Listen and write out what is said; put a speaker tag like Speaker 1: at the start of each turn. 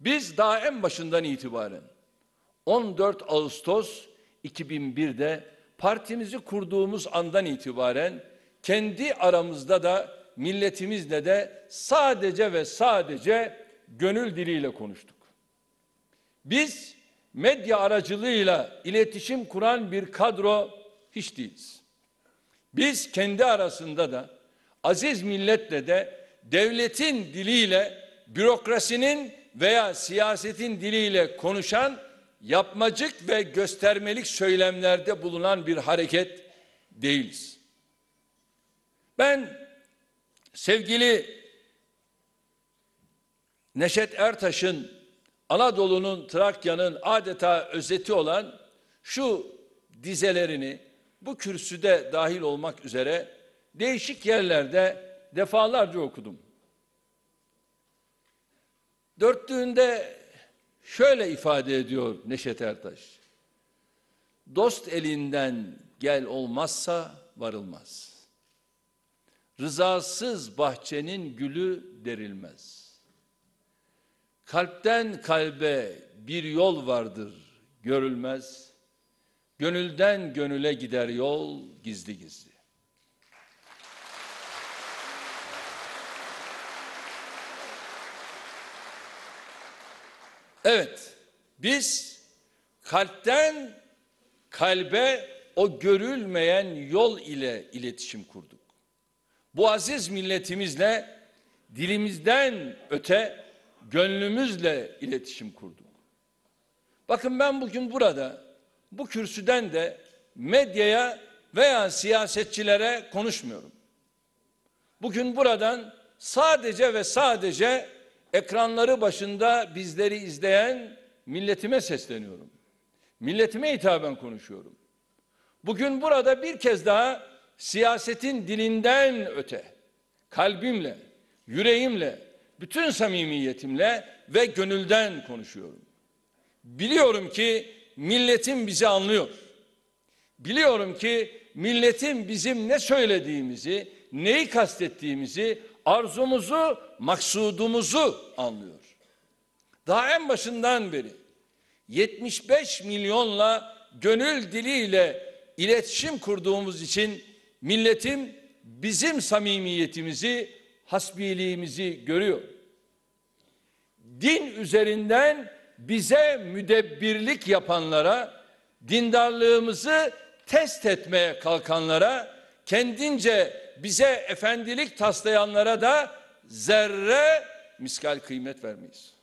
Speaker 1: Biz daha en başından itibaren 14 Ağustos 2001'de partimizi kurduğumuz andan itibaren kendi aramızda da milletimizle de sadece ve sadece gönül diliyle konuştuk. Biz medya aracılığıyla iletişim kuran bir kadro hiç değiliz. Biz kendi arasında da aziz milletle de devletin diliyle bürokrasinin veya siyasetin diliyle konuşan yapmacık ve göstermelik söylemlerde bulunan bir hareket değiliz. Ben sevgili Neşet Ertaş'ın Anadolu'nun, Trakya'nın adeta özeti olan şu dizelerini bu kürsüde dahil olmak üzere değişik yerlerde defalarca okudum. Dörtlüğünde şöyle ifade ediyor Neşet Ertaş. Dost elinden gel olmazsa varılmaz. Rızasız bahçenin gülü derilmez. Kalpten kalbe bir yol vardır görülmez. Gönülden gönüle gider yol gizli gizli. Evet, biz kalpten kalbe o görülmeyen yol ile iletişim kurduk. Bu aziz milletimizle dilimizden öte gönlümüzle iletişim kurduk. Bakın ben bugün burada bu kürsüden de medyaya veya siyasetçilere konuşmuyorum. Bugün buradan sadece ve sadece ekranları başında bizleri izleyen milletime sesleniyorum. Milletime hitaben konuşuyorum. Bugün burada bir kez daha siyasetin dilinden öte, kalbimle, yüreğimle, bütün samimiyetimle ve gönülden konuşuyorum. Biliyorum ki milletim bizi anlıyor. Biliyorum ki milletim bizim ne söylediğimizi, neyi kastettiğimizi, arzumuzu, maksudumuzu anlıyor. Daha en başından beri 75 milyonla gönül diliyle iletişim kurduğumuz için milletim bizim samimiyetimizi, hasbiliğimizi görüyor. Din üzerinden bize müdebbirlik yapanlara, dindarlığımızı test etmeye kalkanlara, kendince bize efendilik taslayanlara da zerre miskal kıymet vermeyiz.